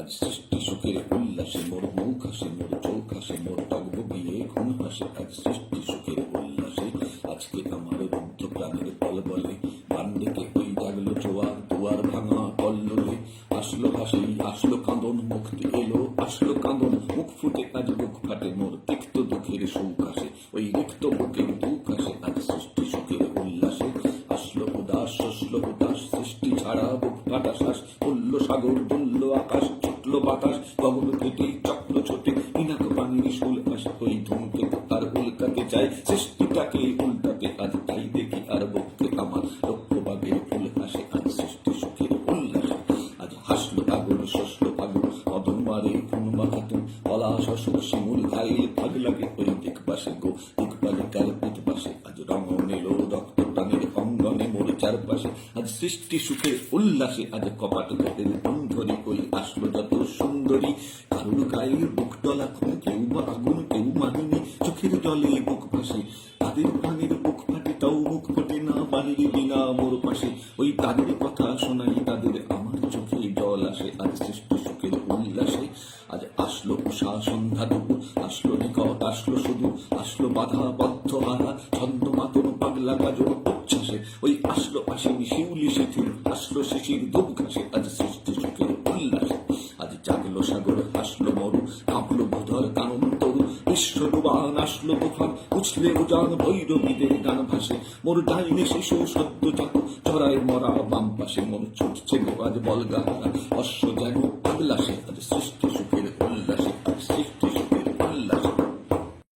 আজ সৃষ্টি সুখের উল্লাসে মোর মুখ হাসে মোর হাসে মোর টকবগিয়ে ঘুম হাসে আজ সৃষ্টি সুখের উল্লাসে। আজকে আমার রুদ্র প্রাণের বল বলে গান ডেকে ওই জাগলো জোয়ার, দুয়ার ভাঙা কল্লোলে। আসলো হাসি, আসলো কাঁদন মুক্তি এলো, আসলো কাঁদন, মুখ ফুটে আজ বুক ফাটে মোর তিক্ত দুঃখের সুখ আসে ওই রিক্ত বুকের দুঃখ আসে আজ সৃষ্টি সুখের উল্লাসে। আসলো উদাস শসলো উদাস, সৃষ্টি ছাড়া বুক ফাটা শ্বাস সাগর দুলল আকাশ ছুটল বাতাস চক্র ছোটে পিনাক পানির শুল ওই ধুমকে। তার উল্কাতে চায় সৃষ্টিটাকে উল্টাতে আজ তাই দেখি আর বক্ষে আমার লক্ষ্য বাগের ফুল হাসে আজ সৃষ্টি সুখের উল্লাসে। আজ হাসলো পাগল শসলো পাগল অদম মারে খুন মাখাতুন কলা শশক শিমুল খাইল ভাগ লাগে ওই দিক গো দিক বালিকার পিঠ চারপাশে আজ সৃষ্টি সুখে উল্লাসে আজ কপাট ঘটের বন্ধরি কই আসলো যত সুন্দরী। কারুর গায়ে বুক ডলা খুন কেউ বা আগুন, কেউ মানিনি চোখের জলে বুক ভাসে, তাদের প্রাণের বুক ফাটে, তাও মুখ ফোটে না বাড়ির বিনা মোর পাশে। ওই তাদের কথা শোনাই তাদের, আমার চোখে জল আসে। আজ সৃষ্টি সুখের উল্লাসে আজ আসলো উষা সন্ধ্যা আসলো শুধু, আসলো বাধা, বদ্ধ হারা, ছন্দ মাতন পাগলা গাজন উচ্ছ্বাসে। ওই আসলো আসেনি শিউলি শিথিল, আসলো শিশির দুপ ঘাসে আজ সৃষ্টি সুখের উল্লাসে। আজ জাগলো সাগর, আসলো মরু কাঁপলো ভূধর কানন তরু, বিশ্ব ডুবান, আসলো তুফান উছলে উজান ভৈরবীদের গান ভাসে। মোর ডাইনে শিশু সদ্য জাত চড়াই মরা বাম পাশে মন ছুটছে গো আজ বলগাহারা, অশ্ব যেন পাগলাসে, আজ সৃষ্টি